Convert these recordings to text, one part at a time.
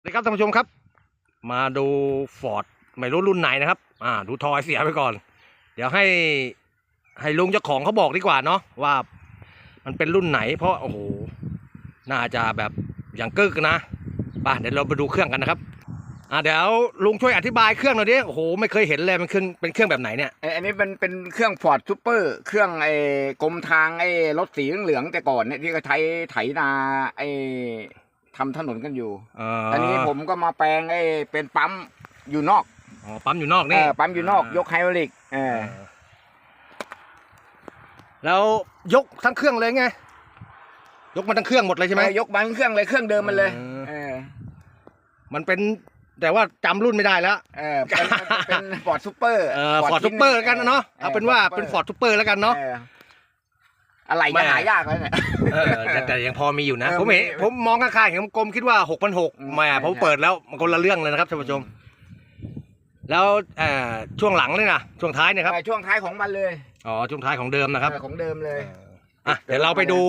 สวัสดีครับท่านผู้ชมครับ มาดูฟอร์ดไม่รู้รุ่นไหนนะครับ อ่า ดูทอยเสียไปก่อน เดี๋ยวให้ให้ลุงเจ้าของเขาบอกดีกว่าเนาะว่า มันเป็นรุ่นไหน เพราะโอ้โหน่าจะแบบอย่างกึกนะไป่ะเดี๋ยวเราไปดูเครื่องกันนะครับอ่าเดี๋ยวลุงช่วยอธิบายเครื่องหน่อยดิโอ้โหไม่เคยเห็นเลยมันเครื่องเป็นเครื่องแบบไหนเนี่ยไอ้อันนี้เป็นเป็นเครื่องฟอร์ดซูเปอร์เครื่องไอ้กรมทางไอ้รถสีเหลืองแต่ก่อนเนี่ยที่เขาใช้ไถนาไอ้ ทำถนนกันอยู่เอ่ออันนี้ผมก็มาแปลงไอ้เป็นปั๊มอยู่นอกอ๋อปั๊มอยู่นอกเอนี่อปั๊มอยู่นอก ยกไฮดรอลิกเอเอออแล้วยกทั้งเครื่องเลยไง ยกมาทั้งเครื่องหมดเลยใช่ไหมเออยกบังเครื่องเลยเครื่องเดิมมันเลยเออเออมันเป็นแต่ว่าจำรุ่นไม่ได้แล้วเออเป็นเป็นฟอร์ดซูเปอร์เออฟอร์ดซูเปอร์แล้วกันนะเนาะเอาเป็นว่าเป็นฟอร์ดซูเปอร์แล้วกันเนาะ อะไรแม่จะหายากเลยเนี่ย เออแต่แต่ยังพอมีอยู่นะ เออผมเห็นมีผมมองข้างๆเห็นกลมๆคิดว่าหกพันหกอืมแหม่ใช่ผมใช่เปิดแล้วมันคนละเรื่องเลยนะครับท่านผู้ชม แล้วเอ่อช่วงหลังเลยนะช่วงท้ายเนี่ยครับเออช่วงท้ายของมันเลยอ๋อช่วงท้ายของเดิมนะครับ เออของเดิมเลย อะเดี๋ยวเราไปดู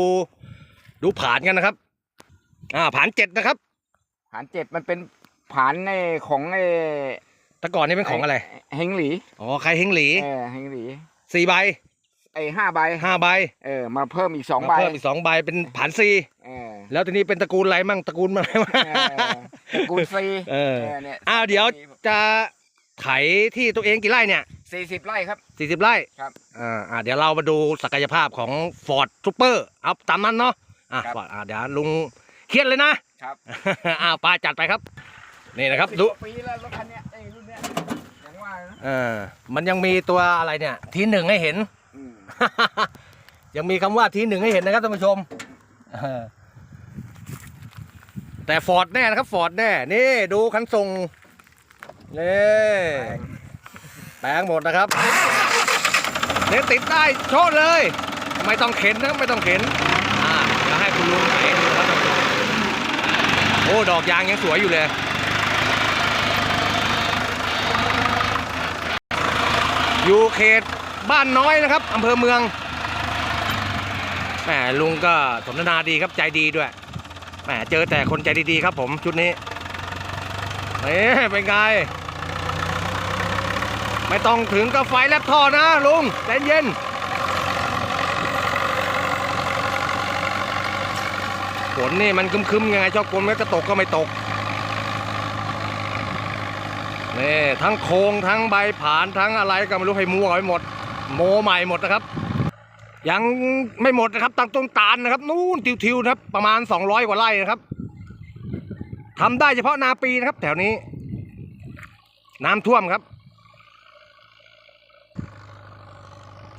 ดูผานกันนะครับ อ่าผานเจ็ดนะครับ ผานเจ็ดมันเป็นผานในของไอ้แต่ก่อนนี่เป็นของอะไร เฮงหลีอ๋อใครเฮงหลีเออเฮงหลีสี่ใบ ไอ้ห้าใบห้าใบเออมาเพิ่มอีกสองมาใบเพิ่มอีกสองใบเป็นผานสี่เออแล้วทีนี้เป็นตระกูลอะไรมั่งตระกูลอะไรมั่งเออตระกูลซีเออเนี่ยอ้าวเดี๋ยวจะไถที่ตัวเองกี่ไร่เนี่ยสี่สิบไร่ครับ สี่สิบไร่ครับอ่าอ่าเดี๋ยวเรามาดูศักยภาพของ Ford Super เอาตามนั้นเนาะอะครับ Ford อ่าเดี๋ยวลุงเครียดเลยนะ ครับอ้าวป้าจัดไปครับ นี่นะครับสิดูกว่าปีแล้วรถคันเนี้ยไอ้รุ่นเนี้ยอย่างว่านะเออมันยังมีตัวอะไรเนี่ย ทีหนึ่งให้เห็นอืม ยังมีคำว่าทีหนึ่งให้เห็นนะครับท่านผู้ชมแต่ฟอร์ดแน่นะครับฟอร์ดแน่ นี่ดูคันส่งนี่แปลงหมดนะครับเนี่ยติดได้โชดเลย ไม่ต้องเข็นนะไม่ต้องเข็นอ่าเดี๋ยวให้คุณลุงไถดูนครับโอ้ดอกยางยังสวยอยู่เลยอยู่เขต บ้านน้อยนะครับอำเภอเมืองแหมลุงก็สนทนาดีครับใจดีด้วยแหมเจอแต่คนใจดีๆครับผมชุดนี้เอ๊เป็นไง ไม่ต้องถึงกับไฟแลบท่อนะลุงใจเย็นฝนนี่มันคึมๆยังไงชอบกลมก็จะตกก็ไม่ตกนี่ทั้งโครงทั้งใบผานทั้งอะไรก็ไม่รู้ให้มัวไปหมด โมใหม่หมดนะครับ ยังไม่หมดนะครับตั้งต้นตาลนะครับนู่นทิวๆนะครับ ประมาณ 200 กว่าไร่นะครับทำได้เฉพาะนาปีนะครับ แถวนี้ น้ำท่วมครับ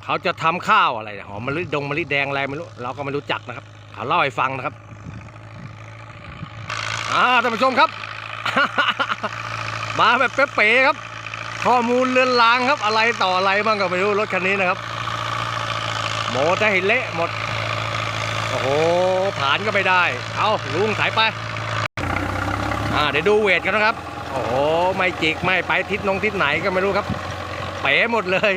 เขาจะทำข้าวอะไรเนี่ยหอมมะลิดงมะลิแดงอะไรไม่รู้เราก็ไม่รู้จักนะครับ เขาเล่าให้ฟังนะครับอ่าท่านผู้ชมครับ มาแบบเป๊ะๆครับ ข้อมูลเรือนรางครับอะไรต่ออะไรบ้างก็ไม่รู้รถคันนี้นะครับโมจะเห็นเละหมด โอ้โหผ่านก็ไม่ได้ เอาลุงสายไป อ่าเดี๋ยวดูเวทกันนะครับ โอ้โหไม่จิกไม่ไปทิศนงทิศไหนก็ไม่รู้ครับ เป๋หมดเลย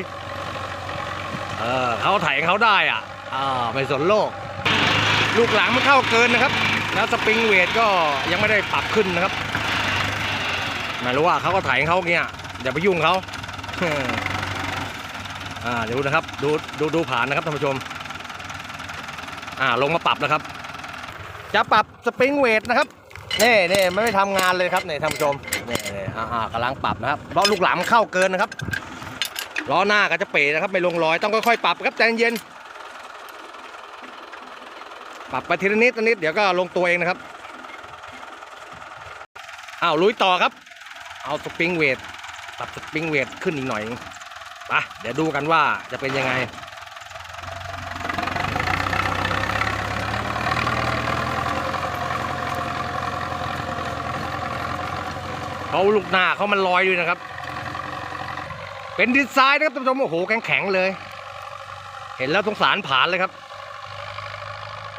เออเขาถ่ายเขาได้อะ อ่าไม่สนโลก ลูกหลังมันเข้าเกินนะครับ แล้วสปริงเวทก็ยังไม่ได้ปรับขึ้นนะครับไม่รู้ว่าเขาก็ถ่ายเขาเงี้ย อย่าไปยุ่งเขาอ่าเดูนะครับ ดูดูดูผ่านนะครับท่านผู้ชม อ่าลงมาปรับนะครับ จะปรับสปริงเวทนะครับนี่นี่ไม่ได้ทำงานเลยครับนี่ท่านผู้ชมนี่นี่อ่าอ่ากำลังปรับนะครับเพราะลูกหลามเข้าเกินนะครับล้อหน้าก็จะเป๋นะครับไม่ลงรอยต้องค่อยๆปรับครับใจเย็นปรับไปทีละนิดนิดเดี๋ยวก็ลงตัวเองนะครับอ้าวลุยต่อครับ เอาสปริงเวท ปรับสปริงเวทขึ้นอีกหน่อยไปเดี๋ยวดูกันว่าจะเป็นยังไงเขาลูกหน้าเขามันลอยด้วยนะครับ เป็นดินทรายนะครับท่านผู้ชมโอ้โหแข็งแข็งๆเลย เห็นแล้วสงสารผานเลยครับ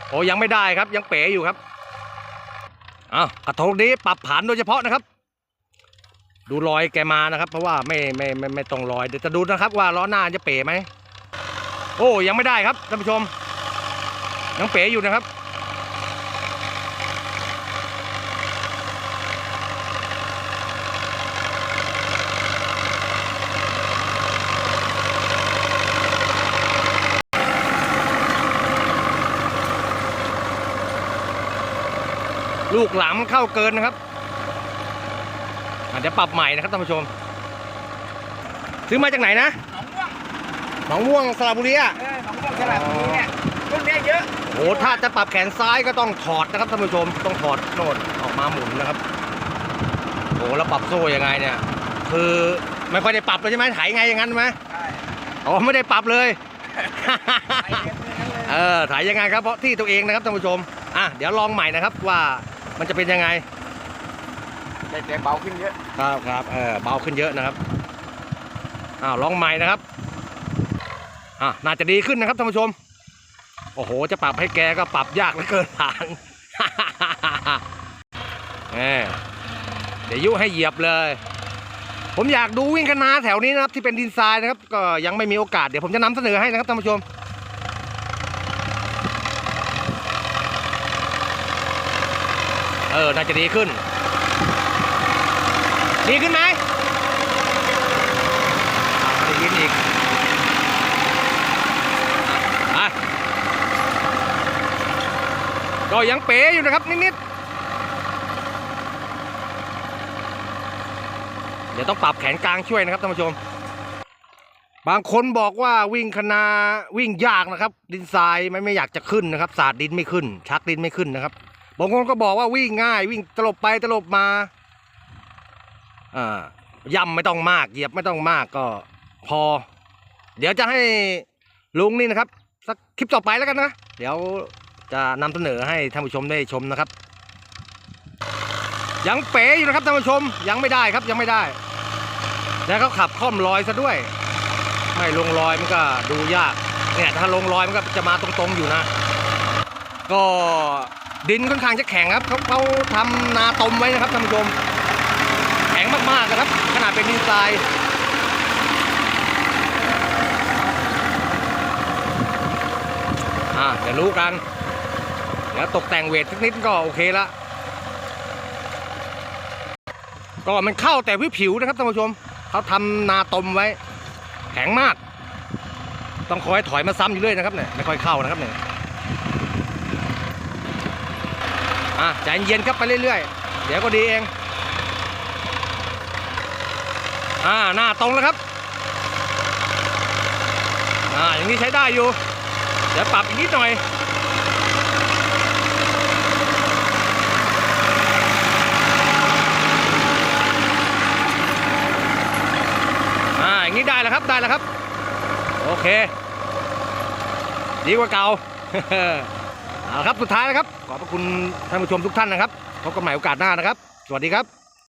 โอ้ยังไม่ได้ครับยังเป๋อยู่ครับอ้าวกระทงนี้ปรับผานโดยเฉพาะนะครับ ดูรอยแกมานะครับ เพราะว่าไม่ไม่ไม่ไม่ตรงรอยเดี๋ยวจะดูนะครับว่าล้อหน้าจะเป๋ไหมโอ้ยังไม่ได้ครับท่านผู้ชมยังเป๋อยู่นะครับ ลูกหลามเข้าเกินนะครับ เดี๋ยวปรับใหม่นะครับท่านผู้ชม ซื้อมาจากไหนนะหนองม่วงหนองม่วงสระบุรีอะเออหนองม่วงสระบุรีเนี่ยรุ่นเนี้ยเยอะโอ้ถ้าจะปรับแขนซ้ายก็ต้องถอดนะครับท่านผู้ชม ต้องถอดโน่นออกมาหมุนนะครับโอ้แล้วปรับโซ่ยังไงเนี่ย คือไม่ค่อยได้ปรับเลยใช่ไหมถ่ายไงอย่างนั้นไหมใช่อ๋อไม่ได้ปรับเลย ไปเรียนเมืองนั้นเลย เออถ่ายยังไงครับเพราะที่ตัวเองนะครับท่านผู้ชม อะเดี๋ยวลองใหม่นะครับว่ามันจะเป็นยังไง แต่แต่เบาขึ้นเยอะ ครับครับเออเบาขึ้นเยอะนะครับอ้าวลองใหม่นะครับอะน่าจะดีขึ้นนะครับท่านผู้ชม โอ้โห จะปรับให้แกก็ปรับยากเหลือเกินหลานเออเดี๋ยวยุให้เหยียบเลย ผมอยากดูวิ่งคณะแถวนี้นะครับ ที่เป็นดินทรายนะครับ ก็ยังไม่มีโอกาสเดี๋ยวผมจะนำเสนอให้นะครับท่านผู้ชมเออ น่าจะดีขึ้น ดีขึ้นไหมได้ยินอีกอะก็ยังเป๋อยู่นะครับนิดๆ เดี๋ยวต้องปรับแขนกลางช่วยนะครับท่านผู้ชม บางคนบอกว่าวิ่งคณาวิ่งยากนะครับ ดินทรายมันไม่อยากจะขึ้นนะครับ สาดดินไม่ขึ้น ชักดินไม่ขึ้นนะครับ บางคนก็บอกว่าวิ่งง่าย วิ่งตลบไปตลบมาอ่า ย่ำไม่ต้องมากเหยียบไม่ต้องมากก็พอ เดี๋ยวจะให้ลุงนี่นะครับ สักคลิปต่อไปแล้วกันนะ เดี๋ยวจะนำเสนอให้ท่านผู้ชมได้ชมนะครับ ยังเป๋อยู่นะครับท่านผู้ชมยังไม่ได้ครับยังไม่ได้ แล้วเขาขับค่อมลอยซะด้วย ไม่ลงรอยมันก็ดูยากเนี่ยถ้าลงรอยมันก็จะมาตรงๆอยู่นะ ก็ดินค่อนข้างจะแข็งครับเขาเขาทำนาตมไว้นะครับท่านผู้ชม ข็งมากๆนะครับ ขนาดเป็นดินทรายอ่าเดี๋ยวรู้กันเดี๋ยวตกแต่งเวทสักนิดก็โอเคละก็มันเข้าแต่วิผิวนะครับท่านผู้ชม เขาทำนาตมไว้ แข็งมาก ต้องคอยถอยมาซ้ำอยู่เรื่อยนะครับเนี่ยไม่ค่อยเข้านะครับเนี่ยอะใจเย็นครับไปเรื่อยๆ เดี๋ยวก็ดีเอง อ่าหน้าตรงแล้วครับอ่าอย่างนี้ใช้ได้อยู่ เดี๋ยวปรับอีกนิดหน่อยอ่าอย่างนี้ได้แล้วครับได้แล้วครับ โอเค ดีกว่าเก่าเอาครับสุดท้ายนะครับ ขอบพระคุณท่านผู้ชมทุกท่านนะครับพบกันใหม่โอกาสหน้านะครับ สวัสดีครับ